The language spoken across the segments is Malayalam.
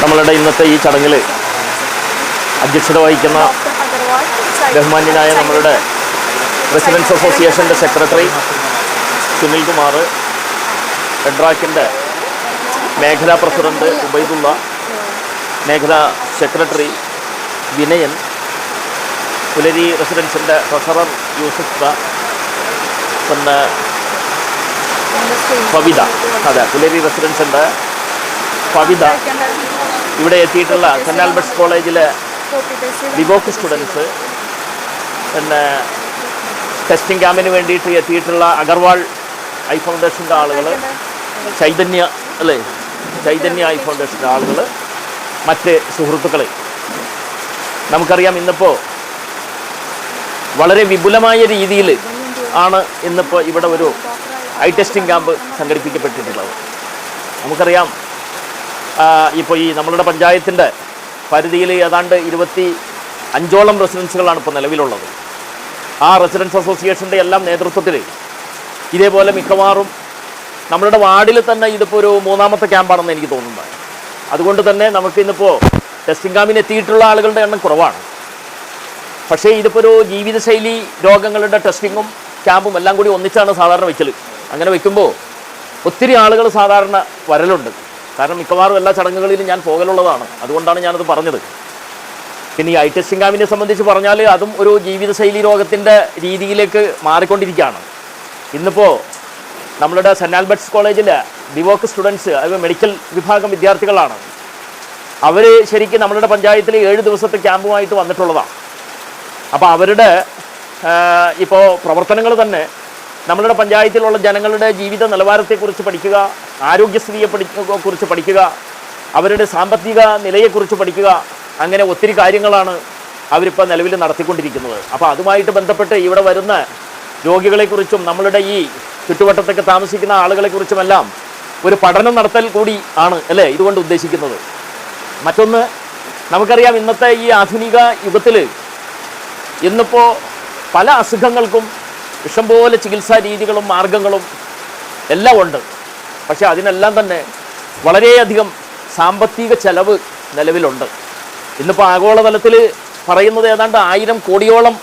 നമ്മളുടെ ഇന്നത്തെ ഈ ചടങ്ങിൽ അധ്യക്ഷത വഹിക്കുന്ന ബഹുമാന്യനായ നമ്മളുടെ റെസിഡൻസ് അസോസിയേഷന്റെ സെക്രട്ടറി സുനിൽ കുമാർ ഫെഡ്രാക്കിന്റെ മേഖലാ പ്രസിഡന്റ് ഉബൈദുള്ള മേഖലാ സെക്രട്ടറി വിനയൻ പുലരി റെസിഡൻസിന്റെ ട്രഷറർ യൂസഫ് പിന്നെ കവിത അതെ പുലരി റെസിഡൻസിന്റെ ഫവിത ഇവിടെ എത്തിയിട്ടുള്ള സെന്റ് ആൽബർട്ട്സ് കോളേജിലെ ഡിവോക്ക് സ്റ്റുഡൻസ്. പിന്നെ ടെസ്റ്റിംഗ് ക്യാമ്പിന് വേണ്ടിയിട്ട് എത്തിയിട്ടുള്ള അഗർവാൾ ഐ ഫൗണ്ടേഷന്റെ ആളുകൾ ചൈതന്യ അല്ലേ? ചൈതന്യ ഐ ഫൗണ്ടേഷന്റെ ആളുകൾ മറ്റ് സുഹൃത്തുക്കൾ നമുക്കറിയാം ഇന്നിപ്പോൾ വളരെ വിപുലമായ രീതിയിൽ ആണ് ഇന്നിപ്പോൾ ഇവിടെ ഒരു ഐ ടെസ്റ്റിംഗ് ക്യാമ്പ് സംഘടിപ്പിക്കപ്പെട്ടിട്ടുള്ളത്. നമുക്കറിയാം ഇപ്പോൾ ഈ നമ്മളുടെ പഞ്ചായത്തിന്റെ പരിധിയിൽ ഏതാണ്ട് ഇരുപത്തി അഞ്ചോളം റെസിഡൻസുകളാണ് ഇപ്പോൾ നിലവിലുള്ളത്. ആ റെസിഡൻസ് അസോസിയേഷന്റെ എല്ലാം നേതൃത്വത്തിൽ ഇതേപോലെ മിക്കവാറും നമ്മളുടെ വാർഡിൽ തന്നെ ഇതിപ്പോൾ ഒരു മൂന്നാമത്തെ ക്യാമ്പാണെന്ന് എനിക്ക് തോന്നുന്നത് അതുകൊണ്ട് തന്നെ നമുക്ക് ഇന്നിപ്പോൾ ടെസ്റ്റിംഗ് ക്യാമ്പിന് എത്തിയിട്ടുള്ള ആളുകളുടെ എണ്ണം കുറവാണ്. പക്ഷേ ഇതിപ്പോൾ ഒരു ജീവിതശൈലി രോഗങ്ങളുടെ ടെസ്റ്റിങ്ങും ക്യാമ്പും എല്ലാം കൂടി ഒന്നിച്ചാണ് സാധാരണ വെക്കൽ അങ്ങനെ വെക്കുമ്പോൾ ഒത്തിരി ആളുകൾ സാധാരണ വരലുണ്ട്. കാരണം മിക്കവാറും എല്ലാ ചടങ്ങുകളിലും ഞാൻ പോകലുള്ളതാണ്. അതുകൊണ്ടാണ് ഞാനത് പറഞ്ഞത്. പിന്നെ ഈ ഐ ടെസ്റ്റിംഗ് ക്യാമ്പിനെ സംബന്ധിച്ച് പറഞ്ഞാൽ അതും ഒരു ജീവിതശൈലി രോഗത്തിന്റെ രീതിയിലേക്ക് മാറിക്കൊണ്ടിരിക്കുകയാണ്. ഇന്നിപ്പോൾ നമ്മളുടെ സെന്റ് ആൽബർട്ട്സ് കോളേജിലെ ബിവോക്ക് സ്റ്റുഡൻസ് അത് മെഡിക്കൽ വിഭാഗം വിദ്യാർത്ഥികളാണ്. അവർ ശരിക്കും നമ്മളുടെ പഞ്ചായത്തിൽ ഏഴ് ദിവസത്തെ ക്യാമ്പുമായിട്ട് വന്നിട്ടുള്ളതാണ്. അപ്പോൾ അവരുടെ ഇപ്പോൾ പ്രവർത്തനങ്ങൾ തന്നെ നമ്മളുടെ പഞ്ചായത്തിലുള്ള ജനങ്ങളുടെ ജീവിത നിലവാരത്തെക്കുറിച്ച് പഠിക്കുക ആരോഗ്യസ്ഥിതിയെ പഠി കുറിച്ച് പഠിക്കുക അവരുടെ സാമ്പത്തിക നിലയെക്കുറിച്ച് പഠിക്കുക അങ്ങനെ ഒത്തിരി കാര്യങ്ങളാണ് അവരിപ്പോൾ നിലവിൽ നടത്തിക്കൊണ്ടിരിക്കുന്നത്. അപ്പോൾ അതുമായിട്ട് ബന്ധപ്പെട്ട് ഇവിടെ വരുന്ന രോഗികളെക്കുറിച്ചും നമ്മളുടെ ഈ ചുറ്റുവട്ടത്തൊക്കെ താമസിക്കുന്ന ആളുകളെക്കുറിച്ചുമെല്ലാം ഒരു പഠനം നടത്തൽ കൂടി ആണ് അല്ലേ ഇതുകൊണ്ട് ഉദ്ദേശിക്കുന്നത്. മറ്റൊന്ന് നമുക്കറിയാം ഇന്നത്തെ ഈ ആധുനിക യുഗത്തിൽ ഇന്നിപ്പോൾ പല അസുഖങ്ങൾക്കും ഇഷ്ടംപോലെ ചികിത്സാ രീതികളും മാർഗങ്ങളും എല്ലാം ഉണ്ട്. പക്ഷേ അതിനെല്ലാം തന്നെ വളരെയധികം സാമ്പത്തിക ചെലവ് നിലവിലുണ്ട്. ഇന്നിപ്പോൾ ആഗോളതലത്തിൽ പറയുന്നത് ഏതാണ്ട് ആയിരം കോടിയോളം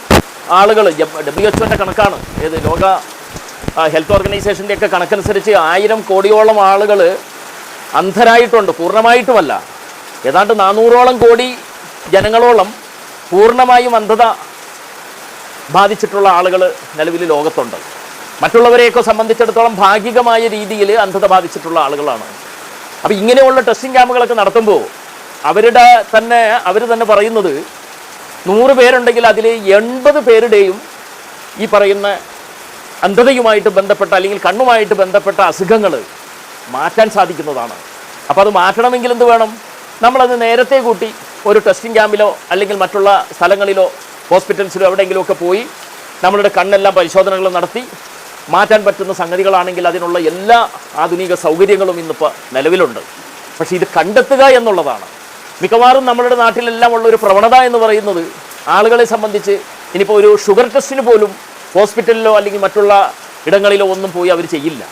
ആളുകൾ ഡബ്ല്യു എച്ച് കണക്കാണ്. ഏത് ലോക ഹെൽത്ത് ഓർഗനൈസേഷന്റെ ഒക്കെ കണക്കനുസരിച്ച് ആയിരം കോടിയോളം ആളുകൾ അന്ധരായിട്ടുണ്ട് പൂർണമായിട്ടുമല്ല. ഏതാണ്ട് നാനൂറോളം കോടി ജനങ്ങളോളം പൂർണമായും അന്ധത ബാധിച്ചിട്ടുള്ള ആളുകൾ നിലവിൽ ലോകത്തുണ്ട്. മറ്റുള്ളവരെയൊക്കെ സംബന്ധിച്ചിടത്തോളം ഭാഗികമായ രീതിയിൽ അന്ധത ബാധിച്ചിട്ടുള്ള ആളുകളാണ്. അപ്പോൾ ഇങ്ങനെയുള്ള ടെസ്റ്റിംഗ് ക്യാമ്പുകളൊക്കെ നടത്തുമ്പോൾ അവരുടെ തന്നെ അവർ തന്നെ പറയുന്നത് നൂറ് പേരുണ്ടെങ്കിൽ അതിൽ എൺപത് പേരുടെയും ഈ പറയുന്ന അന്ധതയുമായിട്ട് ബന്ധപ്പെട്ട അല്ലെങ്കിൽ കണ്ണുമായിട്ട് ബന്ധപ്പെട്ട അസുഖങ്ങൾ മാറ്റാൻ സാധിക്കുന്നതാണ്. അപ്പോൾ അത് മാറ്റണമെങ്കിൽ എന്ത് വേണം? നമ്മളത് നേരത്തെ കൂട്ടി ഒരു ടെസ്റ്റിംഗ് ക്യാമ്പിലോ അല്ലെങ്കിൽ മറ്റുള്ള സ്ഥലങ്ങളിലോ ഹോസ്പിറ്റൽസിലോ എവിടെയെങ്കിലുമൊക്കെ പോയി നമ്മളുടെ കണ്ണെല്ലാം പരിശോധനകൾ നടത്തി മാറ്റാൻ പറ്റുന്ന സംഗതികളാണെങ്കിൽ അതിനുള്ള എല്ലാ ആധുനിക സൗകര്യങ്ങളും ഇന്നിപ്പോൾ നിലവിലുണ്ട്. പക്ഷേ ഇത് കണ്ടെത്തുക എന്നുള്ളതാണ്. മിക്കവാറും നമ്മളുടെ നാട്ടിലെല്ലാം ഉള്ള ഒരു പ്രവണത എന്ന് പറയുന്നത് ആളുകളെ സംബന്ധിച്ച് ഇനിയിപ്പോൾ ഒരു ഷുഗർ ടെസ്റ്റിന് പോലും ഹോസ്പിറ്റലിലോ അല്ലെങ്കിൽ മറ്റുള്ള ഇടങ്ങളിലോ ഒന്നും പോയി അവർ ചെയ്യില്ല.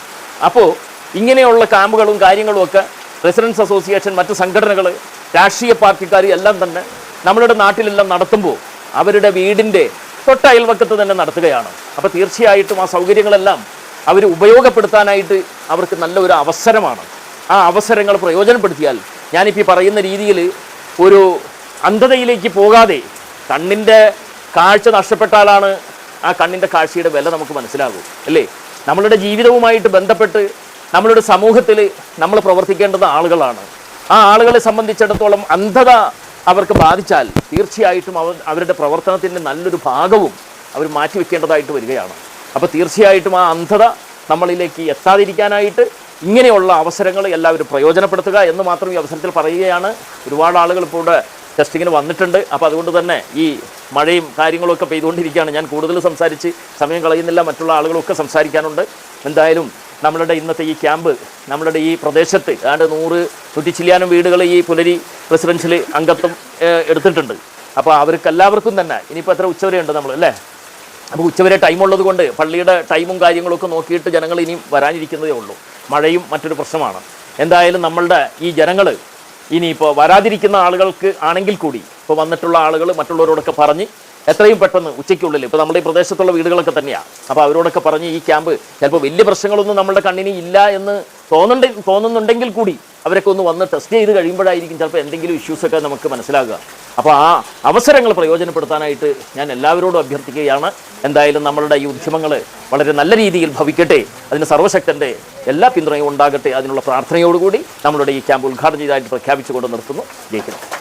അപ്പോൾ ഇങ്ങനെയുള്ള ക്യാമ്പുകളും കാര്യങ്ങളും ഒക്കെ റെസിഡൻസ് അസോസിയേഷൻ മറ്റ് സംഘടനകൾ രാഷ്ട്രീയ പാർട്ടിക്കാർ എല്ലാം തന്നെ നമ്മളുടെ നാട്ടിലെല്ലാം നടത്തുമ്പോൾ അവരുടെ വീടിന്റെ തൊട്ട അയൽവക്കത്ത് തന്നെ നടത്തുകയാണ്. അപ്പോൾ തീർച്ചയായിട്ടും ആ സൗകര്യങ്ങളെല്ലാം അവർ ഉപയോഗപ്പെടുത്താനായിട്ട് അവർക്ക് നല്ല ഒരു അവസരമാണ്. ആ അവസരങ്ങൾ പ്രയോജനപ്പെടുത്തിയാൽ ഞാനിപ്പോൾ പറയുന്ന രീതിയിൽ ഒരു അന്ധതയിലേക്ക് പോകാതെ കണ്ണിന്റെ കാഴ്ച നഷ്ടപ്പെട്ടാലാണ് ആ കണ്ണിന്റെ കാഴ്ചയുടെ വില നമുക്ക് മനസ്സിലാകൂ അല്ലേ? നമ്മളുടെ ജീവിതവുമായിട്ട് ബന്ധപ്പെട്ട് നമ്മളുടെ സമൂഹത്തിൽ നമ്മൾ പ്രവർത്തിക്കേണ്ടുന്ന ആളുകളാണ്. ആ ആളുകളെ സംബന്ധിച്ചിടത്തോളം അന്ധത അവർക്ക് ബാധിച്ചാൽ തീർച്ചയായിട്ടും അവർ അവരുടെ പ്രവർത്തനത്തിന്റെ നല്ലൊരു ഭാഗവും അവർ മാറ്റിവെക്കേണ്ടതായിട്ട് വരികയാണ്. അപ്പോൾ തീർച്ചയായിട്ടും ആ അന്ധത നമ്മളിലേക്ക് എത്താതിരിക്കാനായിട്ട് ഇങ്ങനെയുള്ള അവസരങ്ങൾ എല്ലാവരും പ്രയോജനപ്പെടുത്തുക എന്ന് മാത്രം ഈ അവസരത്തിൽ പറയുകയാണ്. ഒരുപാട് ആളുകൾ ഇപ്പോൾ ഇവിടെ ടെസ്റ്റിങ്ങിന് വന്നിട്ടുണ്ട്. അപ്പോൾ അതുകൊണ്ട് തന്നെ ഈ മഴയും കാര്യങ്ങളൊക്കെ പെയ്തുകൊണ്ടിരിക്കുകയാണ്. ഞാൻ കൂടുതൽ സംസാരിച്ച് സമയം കളയുന്നില്ല. മറ്റുള്ള ആളുകളൊക്കെ സംസാരിക്കാനുണ്ട്. എന്തായാലും നമ്മളുടെ ഇന്നത്തെ ഈ ക്യാമ്പ് നമ്മളുടെ ഈ പ്രദേശത്ത് ഏതാണ്ട് നൂറ് നൂറ്റി ചില്ലാനും വീടുകൾ ഈ പുലരി റെസിഡൻഷ്യൽ അംഗത്വം എടുത്തിട്ടുണ്ട്. അപ്പോൾ അവർക്ക് എല്ലാവർക്കും തന്നെ ഇനിയിപ്പോൾ എത്ര ഉച്ചവരെയുണ്ട് നമ്മൾ അല്ലേ? അപ്പോൾ ഉച്ചവരെ ടൈമുള്ളത് കൊണ്ട് പള്ളിയുടെ ടൈമും കാര്യങ്ങളൊക്കെ നോക്കിയിട്ട് ജനങ്ങൾ ഇനിയും വരാനിരിക്കുന്നതേ ഉള്ളൂ. മഴയും മറ്റൊരു പ്രശ്നമാണ്. എന്തായാലും നമ്മളുടെ ഈ ജനങ്ങൾ ഇനിയിപ്പോൾ വരാതിരിക്കുന്ന ആളുകൾക്ക് ആണെങ്കിൽ കൂടി ഇപ്പോൾ വന്നിട്ടുള്ള ആളുകൾ മറ്റുള്ളവരോടൊക്കെ പറഞ്ഞ് എത്രയും പെട്ടെന്ന് ഉച്ചയ്ക്കുള്ളിൽ ഇപ്പോൾ നമ്മുടെ ഈ പ്രദേശത്തുള്ള വീടുകളൊക്കെ തന്നെയാണ് അപ്പോൾ അവരോടൊക്കെ പറഞ്ഞ് ഈ ക്യാമ്പ് ചിലപ്പോൾ വലിയ പ്രശ്നങ്ങളൊന്നും നമ്മുടെ കണ്ണിന് ഇല്ല എന്ന് തോന്നുന്നുണ്ട് തോന്നുന്നുണ്ടെങ്കിൽ കൂടി അവരൊക്കെ ഒന്ന് വന്ന് ടെസ്റ്റ് ചെയ്ത് കഴിയുമ്പോഴായിരിക്കും ചിലപ്പോൾ എന്തെങ്കിലും ഇഷ്യൂസൊക്കെ നമുക്ക് മനസ്സിലാകുക. അപ്പോൾ ആ അവസരങ്ങൾ പ്രയോജനപ്പെടുത്താനായിട്ട് ഞാൻ എല്ലാവരോടും അഭ്യർത്ഥിക്കുകയാണ്. എന്തായാലും നമ്മളുടെ ഈ ഉദ്യമങ്ങൾ വളരെ നല്ല രീതിയിൽ ഭവിക്കട്ടെ. അതിന് സർവശക്തന്റെ എല്ലാ പിന്തുണയും ഉണ്ടാകട്ടെ. അതിനുള്ള പ്രാർത്ഥനയോടുകൂടി നമ്മളുടെ ഈ ക്യാമ്പ് ഉദ്ഘാടനം ചെയ്തതായിട്ട് പ്രഖ്യാപിച്ചുകൊണ്ട് നിർത്തുന്നു. ജയിക്കുന്നു